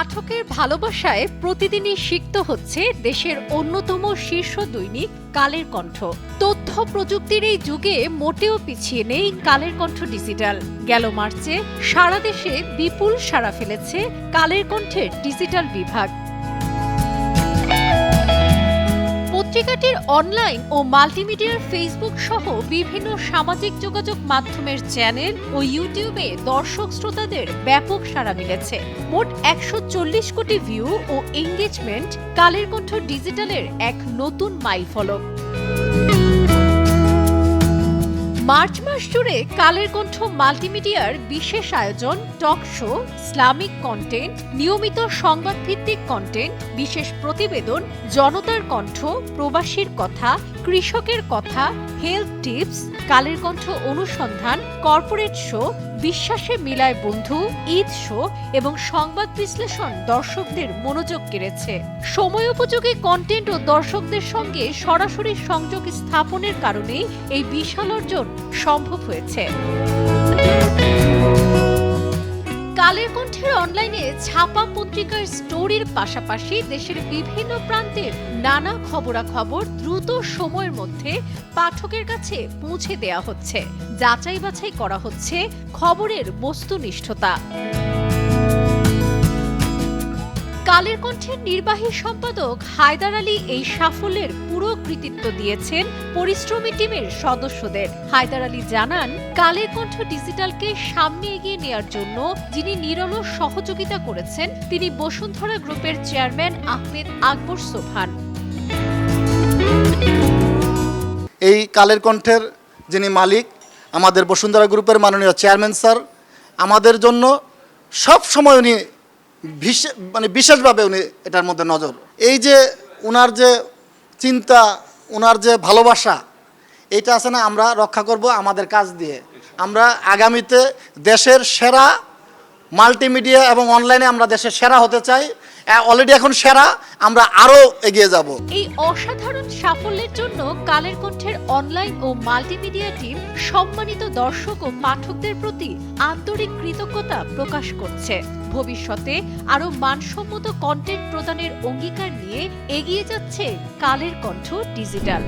পাঠকের ভালোবাসায় প্রতিদিনই সিক্ত হচ্ছে দেশের অন্যতম শীর্ষ দৈনিক কালের কণ্ঠ। তথ্য প্রযুক্তির এই যুগে মোটেও পিছিয়ে নেই কালের কণ্ঠ ডিজিটাল। গেল মার্চে সারা দেশে বিপুল সাড়া ফেলেছে কালের কণ্ঠের ডিজিটাল বিভাগ। পত্রিকাটির অনলাইন ও মাল্টিমিডিয়ার ফেসবুক সহ বিভিন্ন সামাজিক যোগাযোগ মাধ্যমের চ্যানেল ও ইউটিউবে দর্শক শ্রোতাদের ব্যাপক সাড়া মিলেছে। মোট একশো চল্লিশ কোটি ভিউ ও এঙ্গেজমেন্ট কালের কণ্ঠ ডিজিটালের এক নতুন মাইলফলক। মার্চ মাস জুড়ে কালের কণ্ঠ মাল্টিমিডিয়ার বিশেষ আয়োজন, টক শো, ইসলামিক কন্টেন্ট নিয়মিত সংবাদ ভিত্তিক কন্টেন্ট বিশেষ প্রতিবেদন, জনতার কণ্ঠ, প্রবাসীর কথা, কৃষকের কথা হেলথ টিপস কালের কণ্ঠ অনুসন্ধান কর্পোরেট শো বিশ্বাসে মিলায় বন্ধু, ঈদ শো এবং সংবাদ বিশ্লেষণ দর্শকদের মনোযোগ কেড়েছে। সময় উপযোগী কন্টেন্ট ও দর্শকদের সঙ্গে সরাসরি সংযোগ স্থাপনের কারণেই এই বিশাল অর্জন সম্ভব হয়েছে। কালের কণ্ঠের অনলাইনে ছাপা পত্রিকার স্টোরির পাশাপাশি দেশের বিভিন্ন প্রান্তের নানা খবরাখবর দ্রুত সময়ের মধ্যে পাঠকের কাছে পৌঁছে দেয়া হচ্ছে। যাচাই বাছাই করা হচ্ছে খবরের বস্তুনিষ্ঠতা। কালের কণ্ঠের নির্বাহী সম্পাদক হায়দার আলী এই সাফল্যের পুরো কৃতিত্ব দিয়েছেন পরিশ্রমী টিমের সদস্যদের। হায়দার আলী জানান, কালের কণ্ঠ ডিজিটালকে সামনে এগিয়ে নেয়ার জন্য যিনি নিরলস সহযোগিতা করেছেন, তিনি বসুন্ধরা গ্রুপের চেয়ারম্যান আহমেদ আকবর সোফান এই কালের কণ্ঠের যিনি মালিক, আমাদের বসুন্ধরা গ্রুপের মাননীয় চেয়ারম্যান স্যার, আমাদের জন্য সব সময় উনি মানে বিশেষভাবে উনি এটার মধ্যে নজর। এই যে ওনার যে চিন্তা ওনার যে ভালোবাসা, এটা আছে না আমরা রক্ষা করব আমাদের কাজ দিয়ে। আমরা আগামীতে দেশের সেরা মাল্টিমিডিয়া এবং অনলাইনে আমরা দেশের সেরা হতে চাই। অলরেডি এখন সেরা, আমরা আরও এগিয়ে যাব। এই অসাধারণ সাফল্যের জন্য কালের কণ্ঠের অনলাইন ও মাল্টিমিডিয়া টিম সম্মানিত দর্শক ও পাঠকদের প্রতি আন্তরিক কৃতজ্ঞতা প্রকাশ করছে। ভবিষ্যতে আরও মানসম্মত কন্টেন্ট প্রদানের অঙ্গীকার নিয়ে এগিয়ে যাচ্ছে কালের কণ্ঠ ডিজিটাল